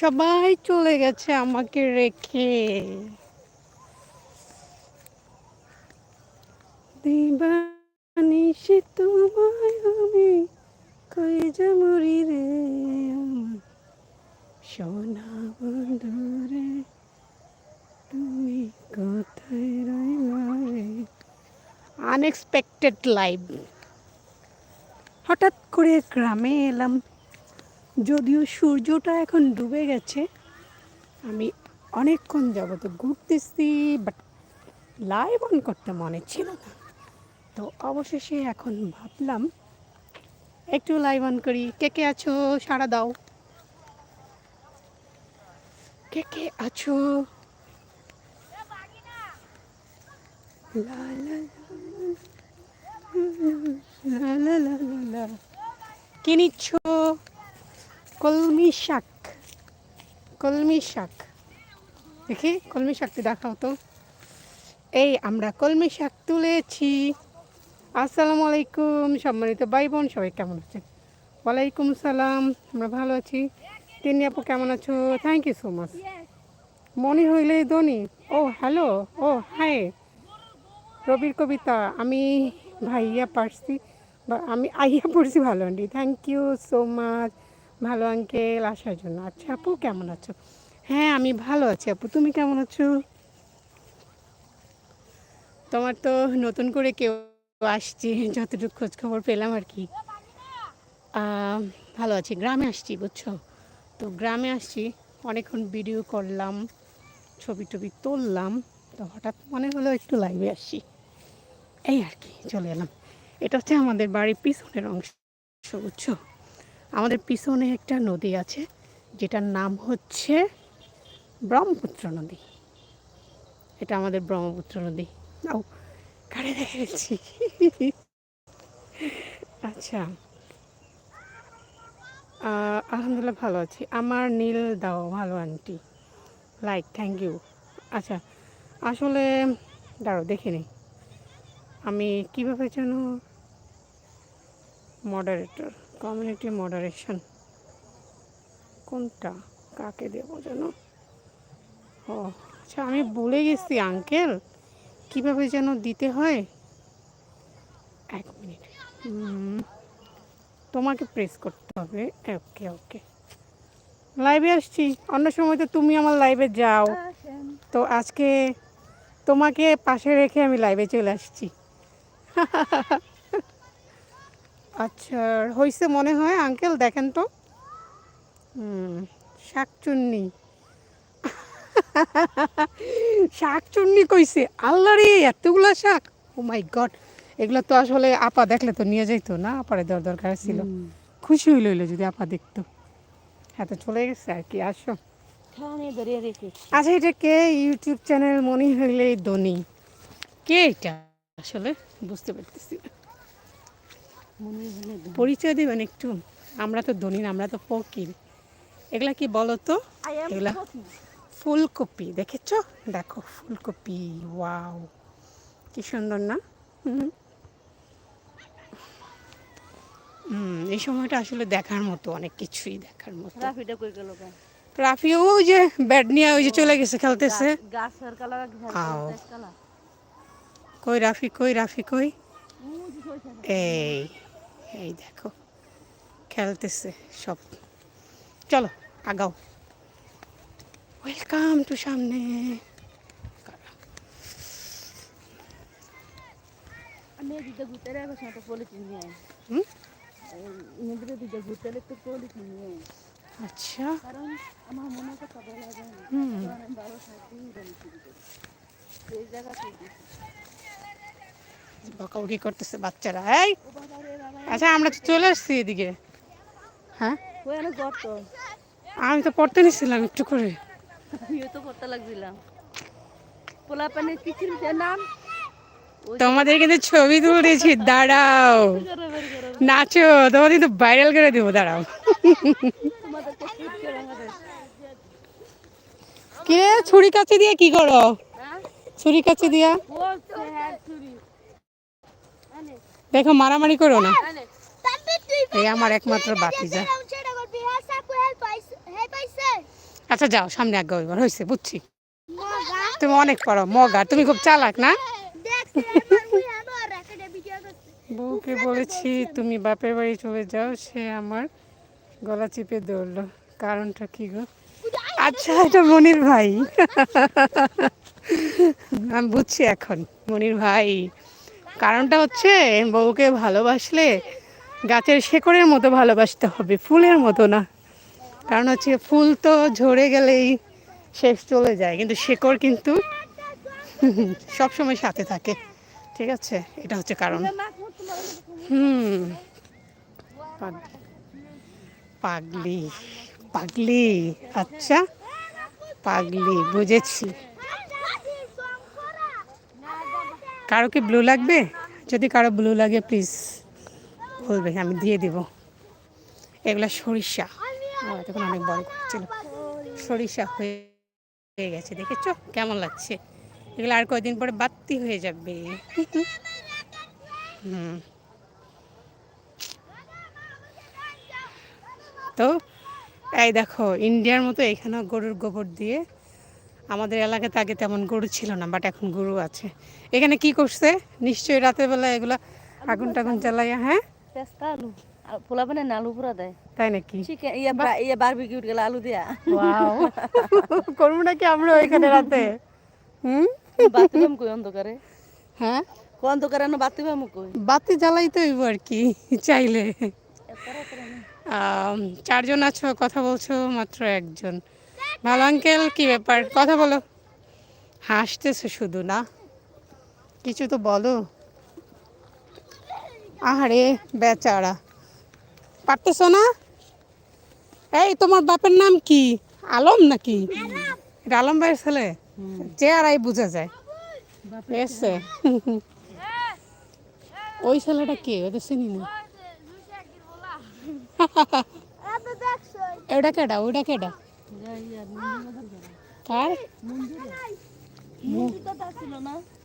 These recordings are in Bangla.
সবাই চলে গেছে আমাকে রেখে। দিবানিশি তোমায় আমি কই যামরি রে আমার। সোনা বন্ধু রে তুমি কোথায় রইলা রে? আনএক্সপেক্টেড লাইভ হঠাৎ করে গ্রামে এলাম। যদিও সূর্যটা এখন ডুবে গেছে আমি অনেকক্ষণ যাবত ঘুরতেছি বাট লাইভ অন করতে মনে ছিল না তো অবশেষে এখন ভাবলাম একটু লাইভ অন করি কে কে আছো সাড়া দাও কে কে আছো লা লা লা লা লা লা লা কি নিচ্ছ কলমি শাক। কলমি শাক। দেখি, কলমি শাকটি দেখাও তো। এই আমরা কলমি শাক তুলেছি। আসসালামু আলাইকুম, সম্মানিত ভাই বোন সবাই কেমন আছেন? ওয়ালাইকুম সালাম, আমরা ভালো আছি। তিনি আপু, কেমন আছো? থ্যাংক ইউ সো মাচ মনে হইলে ধনী। ও, হ্যালো। ও হাই রবির কবিতা, আমি ভাইয়া পারছি, বা আমি আইয়া পড়ছি ভালো aunty. Thank you so much ভালো আঙ্কেল আসার জন্য। আচ্ছা আপু, কেমন আছো? হ্যাঁ আমি ভালো আছি আপু। তুমি কেমন আছো? তোমার তো নতুন করে কেউ আসছি, যতটুকু খোঁজ খবর পেলাম আর কি। ভালো আছি। গ্রামে আসছি, বুঝছ? তো গ্রামে আসছি, অনেকক্ষণ ভিডিও করলাম, ছবি টবি তুললাম, তো হঠাৎ মনে হলো একটু লাইভে আসছি। এই আর কি, চলে এলাম। এটা হচ্ছে আমাদের বাড়ির পিছনের অংশ, বুঝছ? আমাদের পিছনে একটা নদী আছে, যেটার নাম হচ্ছে ব্রহ্মপুত্র নদী। এটা আমাদের ব্রহ্মপুত্র নদী। ও কারে দেখেছি। আচ্ছা। আলহামদুলিল্লাহ ভালো আছি। আমার নীল দাও, ভালো আন্টি। লাইক থ্যাংক ইউ আচ্ছা আসলে দাঁড়ো দেখে নিই। আমি কীভাবে যেন মডারেটর কমিউনিটি মডারেশন কোনটা? কাকে দেবো যেন? ও আচ্ছা আমি বলে গেছি আঙ্কেল কীভাবে যেন দিতে হয়? এক মিনিট। তোমাকে প্রেস করতে হবে। ওকে ওকে লাইভে আসছি। অন্য সময় তো তুমি আমার লাইভে যাও। তো আজকে তোমাকে পাশে রেখে আমি লাইভে চলে আসছি। আচ্ছা হয়েছে মনে হয় আঙ্কেল দেখেন তো। শাকচুন্নি। শাকচুন্নি কইছে আল্লাহ রে এতগুলা শাক? ও মাই গড এগুলো তো আসলে আপা দেখলে তো নিয়ে যাইতো না আপারে দেওয়ার দরকার ছিল। খুশি হইল হইল যদি আপা দেখতো। হ্যাঁ তো চলে গেছে আর কি আসো। আচ্ছা এটা কে? ইউটিউব চ্যানেল মনে হইলে ধনী। কে এটা? আসলে বুঝতে পারতেছি না। পরিচয় দেবেন একটু। আমরা তো ধনী না আমরা তো ফকির। এগুলা কি বলো তো? এগুলা ফুলকপি দেখেছ? দেখো ফুলকপি ওয়াও। কি সুন্দর না? হুম। হুম, এই সময়টা আসলে দেখার মতো অনেক কিছুই দেখার মতো। রাফিটা কই রাফি ওই যে ব্যাট নিয়ে ওই যে চলে গেছে খেলতেছে। কই রাফি কই রাফি কই। এই। এই দেখো খেলতেছে সব। চলো আগাও। ওয়েলকাম টু সামনে। আমি ঘুরতে রেখে পলিথিন নিয়ে হুম? নদীর দিকে ঘুরতে একটু পলিথিন নিয়ে আচ্ছা। কারণ আমার মনে আমি ভালো থাকি এই জায়গা থেকে বকাবকি করতেছে বাচ্চারা। এই আচ্ছা আমরা তো চলে আসছি এদিকে। হ্যাঁ? আমি তো পড়তে নিছিলাম একটু করে। আমিও তো করতে লাগছিলাম। পোলা পানের কিচির নাম তোমাদের কিন্তু ছবি তুলেছি দাঁড়াও। নাচো তোমাদের কিন্তু ভাইরাল করে দেবো দাঁড়াও। করে কে? ছুরি কাছে দিয়ে কি করো? হ্যাঁ? ছুরি কাছে দিয়া বলছে হ্যাঁ চুরি আনে দেখো মারামারি করো না। Também tu এই আমার একমাত্র বাতিজা। আচ্ছা যাও সামনে আগে এবার হয়েছে বুঝছি। তুমি অনেক পড়ো মগা। তুমি খুব চালাক না? বউকে বলেছি তুমি বাপের বাড়ি চলে যাও সে আমার গলা চিপে ধরলো। কারণটা কি গো? আচ্ছা এটা মনির ভাই। আমি বুঝছি এখন মনির ভাই। কারণটা হচ্ছে বউকে ভালোবাসলে গাছের শেকড়ের মতো ভালোবাসতে হবে, ফুলের মতো না। কারণ হচ্ছে ফুল তো ঝরে গেলেই শেষ চলে যায়, কিন্তু শেকড় কিন্তু সব সময় সাথে থাকে। ঠিক আছে? এটা হচ্ছে কারণ। হুম। পাগ- পাগলি পাগলি। আচ্ছা পাগলি, বুঝেছি। কারও কি ব্লু লাগবে? যদি কারও ব্লু লাগে প্লিজ বলবে, আমি দিয়ে দিব। এগুলা সরিষা। তখন অনেক বড় করছিল। সরিষা হয়ে গেছে, দেখেছ? কেমন লাগছে? এগুলো আর কয়দিন পরে বাত্তি হয়ে যাবে। হুম। তো, এই দেখো, ইন্ডিয়ার মতো এখানেও গরুর গোবর দিয়ে আমাদের এলাকাতে আগে তেমন গরু ছিল না বাট এখন গরু আছে। এখানে কি করছে? নিশ্চয়ই রাতের বেলা এগুলা আগুন টাগুন জ্বালাইয়া হ্যাঁ? পোলা পানে না আলু পুরা দেয়। তাই নাকি? ইয়া বারবিকিউট গেলে আলু দিয়া। ওয়াও করব নাকি আমরা এখানে রাতে? হুম? বাতি পাম কই অন্ধকারে? হ্যাঁ? অন্ধকারে না বাতি পাম কই? বাতি জ্বালাই তো হইব আর কি চাইলে। চারজন আছো কথা বলছো মাত্র একজন। ভালো আঙ্কেল কি ব্যাপার? কথা বলো। হাসতেছো শুধু না? কিছু তো বলো। আহারে বেচারা। পারতেছো না? এই তোমার বাপের নাম কি? আলম নাকি? এটা আলম ভাইয়ের ছেলে? চেহারাই বোঝা যায়। এসে ওই ছেলেটা কে? ওদের চিনি না। এটা কেডা? ওইটা কেডা? কার?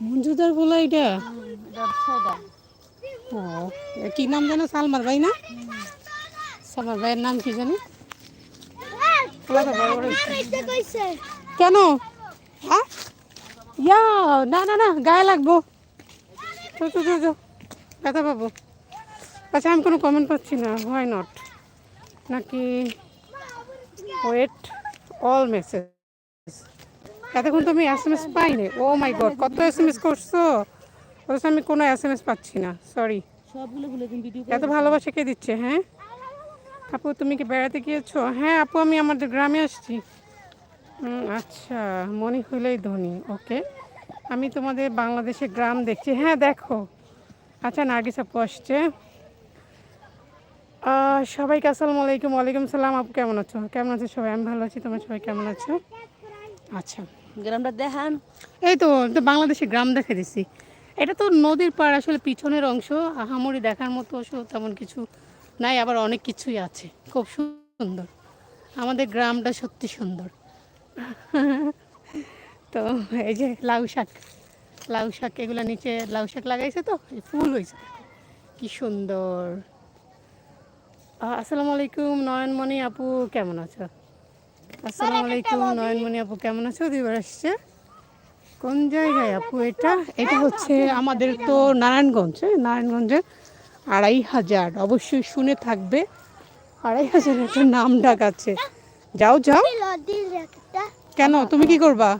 মঞ্জুদার বলা এটা? ও কি নাম জানো সালমার ভাই না? সালমার ভাইয়ের নাম কি জানি। কেন? হ্যাঁ? ইয়া, না না না, গায়ে লাগবো। ব্যথা পাবো। আচ্ছা আমি কোনো কমেন্ট পাচ্ছি না হোয়াই নট নাকি ওয়েট অল মেসেজ এতক্ষণ তো আমি এস এম এস পাইনি। ও মাই গড কত এস এম এস করছ? অথচ আমি কোনো এস এম এস পাচ্ছি না সরি এত ভালোবাসা কে দিচ্ছে হ্যাঁ? আপু তুমি কি বেড়াতে গিয়েছো? হ্যাঁ আপু আমি আমাদের গ্রামে আসছি। আচ্ছা মনে হইলেই ধনী ওকে আমি তোমাদের বাংলাদেশে গ্রাম দেখছি। হ্যাঁ দেখো। আচ্ছা নার্গিস আপু আসছে। সবাইকে আসসালামু আলাইকুম ওয়ালাইকুম সালাম। আপু কেমন আছো? কেমন আছো সবাই? আমি ভালো আছি তোমার সবাই কেমন আছো? আচ্ছা। গ্রামটা দেখান। এই তো তো বাংলাদেশে গ্রাম দেখে দিছি। এটা তো নদীর পাড় আসলে পিছনের অংশ। আহামরি দেখার মতো তেমন কিছু নাই আবার অনেক কিছুই আছে। খুব সুন্দর। আমাদের গ্রামটা সত্যি সুন্দর। তো এই যে লাউ শাক। লাউ শাক এগুলো নিচে লাউ শাক লাগাইছে তো ফুল হয়েছে কি সুন্দর। আসসালামু আলাইকুম নয়নমণি আপু কেমন আছো? আসসালামু আলাইকুম নয়নমণি আপু কেমন আছো? দিবার আসছে। কোন জায়গায় আপু এটা? এটা হচ্ছে আমাদের তো নারায়ণগঞ্জ হ্যাঁ? নারায়ণগঞ্জে আড়াই হাজার অবশ্যই শুনে থাকবে। আড়াই হাজার একটা নাম ডাক আছে। যাও যাও। কেন? তুমি কি করবা?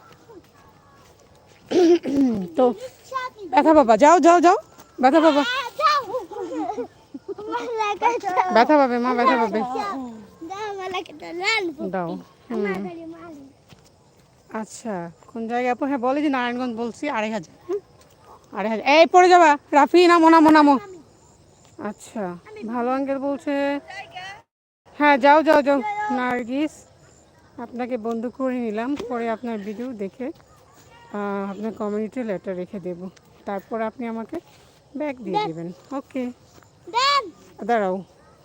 তো ব্যথা বাবা যাও যাও যাও। ব্যথা বাবা ব্যথা পাবে মা ব্যথা পাবে। দাও। আচ্ছা কোন জায়গায় আপু? হ্যাঁ বলে যে নারায়ণগঞ্জ বলছি আড়াই হাজার। হ্যাঁ আড়াই হাজার। এই পড়ে যাবা। রাফি নামো নামো নামো। আচ্ছা ভালো আঙ্কেল বলছে। হ্যাঁ যাও যাও যাও। নার্গিস আপনাকে বন্ধু করে নিলাম। পরে আপনার ভিডিও দেখে আপনার কমিউনিটি লেটার রেখে দেব। তারপর আপনি আমাকে ব্যাগ দিয়ে দেবেন। ওকে দাঁড়াও,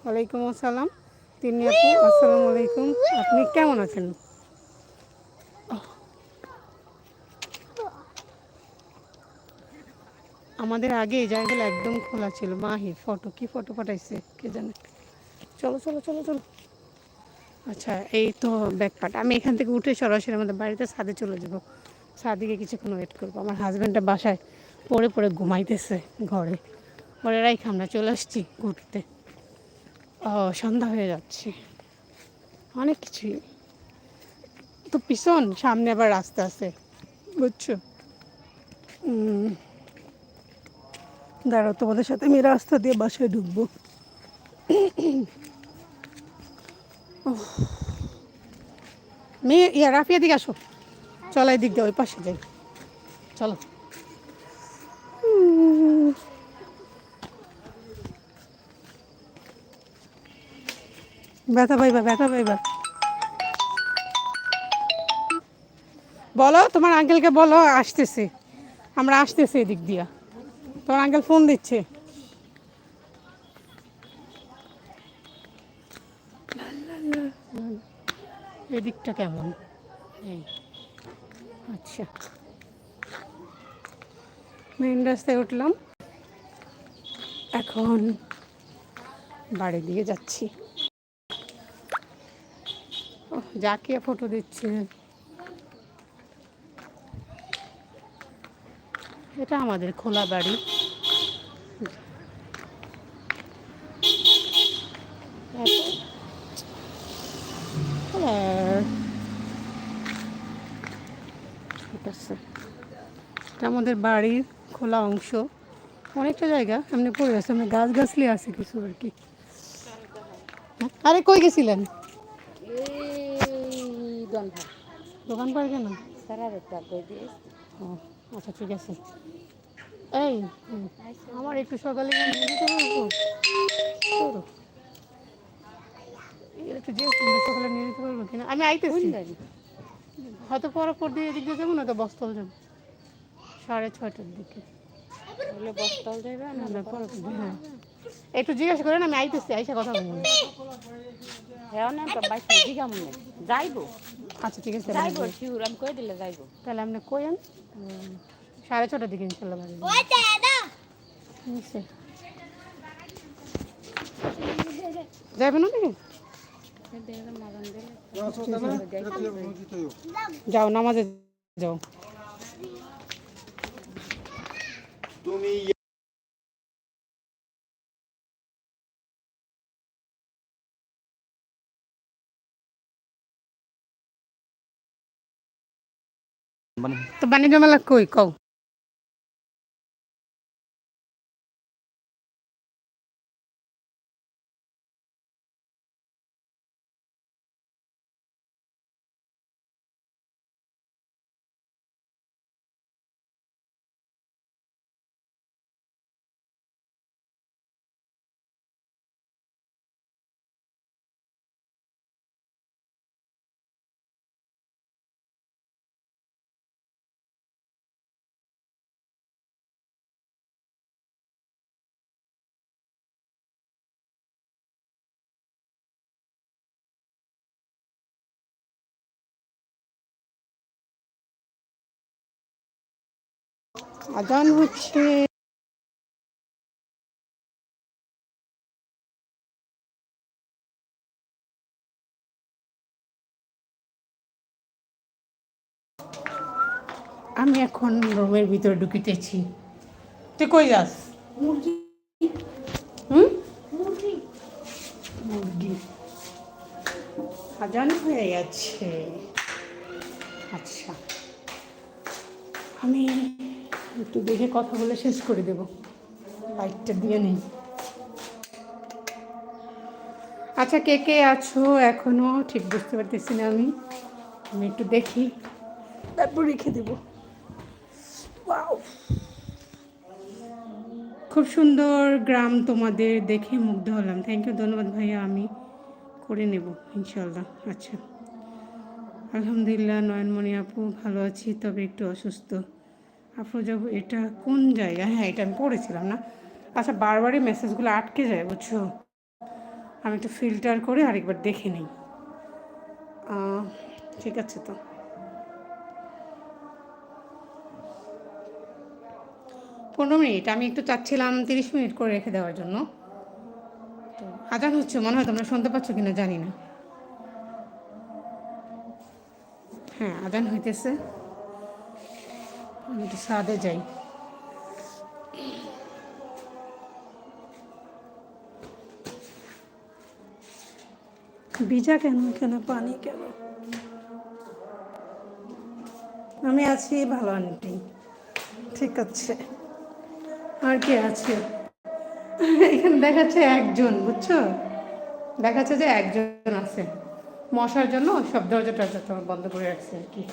ওয়ালাইকুম আসসালাম। তিনি আপু, আসসালামু আলাইকুম। আপনি কেমন আছেন? আমাদের আগে এই জায়গাগুলো একদম খোলা ছিল। মাহি, ফটো, কি ফটো পাঠাইছে, কে জানে? চলো চলো চলো চলো। আচ্ছা এই তো ব্যাকপার্ট আমি এখান থেকে উঠে সরাসরি আমাদের বাড়িতে ছাদে চলে যাব। ছাদিকে কিছুক্ষণ ওয়েট করব। আমার হাজব্যান্ডটা বাসায় পড়ে পড়ে ঘুমাইতেছে ঘরে। ঘরে রাইখ, আমরা চলে আসছি ঘুরতে। ও, সন্ধ্যা হয়ে যাচ্ছে। অনেক কিছুই। তো পিছন, সামনে আবার রাস্তা আছে, বুঝছ? দাঁড়াও, তোমাদের সাথে আমি রাস্তা দিয়ে বাসায় ঢুকবো। মেয়ে, ইয়া, রাফিয়া দিকে আসো। চলো এই দিক দিয়ে ওই পাশে যাই। চলো। ব্যথা পাইবা ব্যথা পাইবা। বলো, তোমার আঙ্কেলকে বলো, আসতেছি। আমরা আসতেছি এদিক দিয়া। তোমার আঙ্কেল ফোন দিচ্ছে। এদিকটা কেমন? আচ্ছা। মেন রাস্তায় উঠলাম। এখন বাড়ি দিয়ে যাচ্ছি। যাকে ফটো দিচ্ছে। এটা আমাদের খোলা বাড়ি। এটা আমাদের বাড়ির খোলা অংশ। অনেকটা জায়গা, এমনি পড়ে আছে। আমরা গাছ গাছলি আছে কিছু আর কি। আরে কই গেছিলেন? এই দনভা দোকান পার কেন? সারা রেটা কই দিয়ে ও আচ্ছা ঠিক আছে। এই আমার একটু সকালে একটু যে সকালে নিয়ে যেতে পারব কিনা? আমি আইতেছি। হয়তো পরে পর দিয়ে এদিক দিয়ে যাব না তো বস্তল যাব। সাড়ে ছয়টার দিকে। বস্তাল যাবে না আমরা পরে পর দিয়ে- হ্যাঁ। একটু জিজ্ঞাসা করেন আমি আইতেছি আইসা কথা বলব। হ্যাঁ না তো দিঘা মনে যাইবো। আচ্ছা ঠিক আছে যাইবো শিউর আমি কই দিলে যাইবো? তাহলে আপনি কোয়েন সাড়ে ছটার দিকে ইনশাল্লাহ বাড়ি নিশ্চয় যাবেন ওদিকে যাও নামাজে যাও। তুমি তো বাণিজ্য মেলা কই কও? আজান হচ্ছে আমি এখন রুমের ভিতরে ঢুকিতেছি। তুই কই যাস? হুম? মুরগি। আজান হয়ে গেছে। আচ্ছা। আমি একটু দেখে কথা বলে শেষ করে দেব। লাইটটা দিয়ে নেই। আচ্ছা কে কে আছো এখনও? ঠিক বুঝতে পারতেছি না আমি। আমি একটু দেখি। তারপর রেখে দেব! খুব সুন্দর গ্রাম তোমাদের দেখে মুগ্ধ হলাম। থ্যাংক ইউ ধন্যবাদ ভাইয়া আমি করে নেব ইনশাল্লাহ আচ্ছা। আলহামদুলিল্লাহ নয়নমণি আপু ভালো আছি তবে একটু অসুস্থ। আফরোজাবু এটা কোন জায়গা? হ্যাঁ এটা আমি পড়েছিলাম না। আচ্ছা বারবারই মেসেজগুলো আটকে যায়, বুঝছ? আমি একটু ফিল্টার করে আরেকবার দেখে নিই। ঠিক আছে তো। পনেরো মিনিট, আমি একটু চাচ্ছিলাম তিরিশ মিনিট করে রেখে দেওয়ার জন্য। তো আজান হচ্ছে, মনে হয় তোমরা শুনতে পাচ্ছ কিনা জানি না। হ্যাঁ আদান হইতেছে। একটু সাদে যাই। ভিজা কেন? কেন পানি কেন? আমি আছি ভালো আন্টি। ঠিক আছে। আর কে আছে? এখানে দেখাচ্ছে একজন, বুঝছ? দেখাচ্ছে যে একজন আছে। মশার জন্য সব দরজা টরজা তোমার বন্ধ করে রাখছে আর কি।